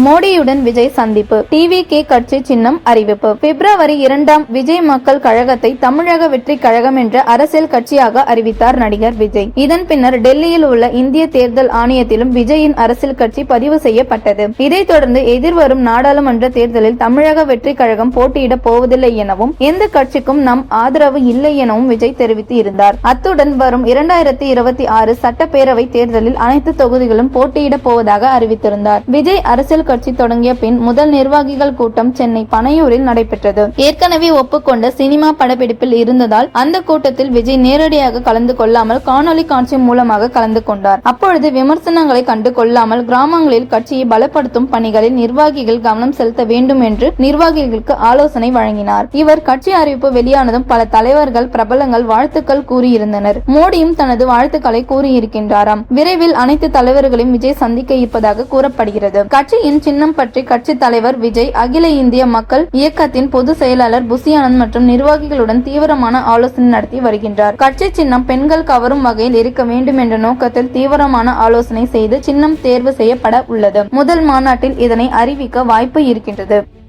மோடியுடன் விஜய் சந்திப்பு. TV K கட்சி சின்னம் அறிவிப்பு. பிப்ரவரி இரண்டாம் விஜய் மக்கள் கழகத்தை தமிழக வெற்றி கழகம் என்ற அரசியல் கட்சியாக அறிவித்தார் நடிகர் விஜய். இதன் பின்னர் டெல்லியில் உள்ள இந்திய தேர்தல் ஆணையத்திலும் விஜயின் அரசியல் கட்சி பதிவு செய்யப்பட்டது. இதைத் தொடர்ந்து எதிர்வரும் நாடாளுமன்ற தேர்தலில் தமிழக வெற்றி கழகம் போட்டியிட போவதில்லை எனவும் எந்த கட்சிக்கும் நம் ஆதரவு இல்லை எனவும் விஜய் தெரிவித்து இருந்தார். அத்துடன் வரும் இரண்டாயிரத்தி இருபத்தி ஆறு சட்டப்பேரவை தேர்தலில் அனைத்து தொகுதிகளும் போட்டியிட போவதாக அறிவித்திருந்தார். விஜய் அரசியல் கட்சி தொடங்கிய பின் முதல் நிர்வாகிகள் கூட்டம் சென்னை பனையூரில் நடைபெற்றது. ஏற்கனவே ஒப்புக்கொண்ட சினிமா படப்பிடிப்பில் இருந்ததால் அந்த கூட்டத்தில் விஜய் நேரடியாக கலந்து கொள்ளாமல் காணொலி காட்சி மூலமாக கலந்து கொண்டார். அப்பொழுது விமர்சனங்களை கண்டு கொள்ளாமல் கிராமங்களில் கட்சியை பலப்படுத்தும் பணிகளில் நிர்வாகிகள் கவனம் செலுத்த வேண்டும் என்று நிர்வாகிகளுக்கு ஆலோசனை வழங்கினார். இவர் கட்சி அறிவிப்பு வெளியானதும் பல தலைவர்கள் பிரபலங்கள் வாழ்த்துக்கள் கூறியிருந்தனர். மோடியும் தனது வாழ்த்துக்களை கூறியிருக்கின்றாராம். விரைவில் அனைத்து தலைவர்களையும் விஜய் சந்திக்க இருப்பதாக கூறப்படுகிறது. கட்சியின் சின்னம் பற்றி கட்சி தலைவர் விஜய் அகில இந்திய மக்கள் இயக்கத்தின் பொதுச் செயலாளர் புசியானந்த் மற்றும் நிர்வாகிகளுடன் தீவிரமான ஆலோசனை நடத்தி வருகின்றார். கட்சி சின்னம் பெண்கள் கவரும் வகையில் இருக்க வேண்டும் என்ற நோக்கத்தில் தீவிரமான ஆலோசனை செய்து சின்னம் தேர்வு செய்யப்பட உள்ளது. முதல் மாநாட்டில் இதனை அறிவிக்க வாய்ப்பு இருக்கின்றது.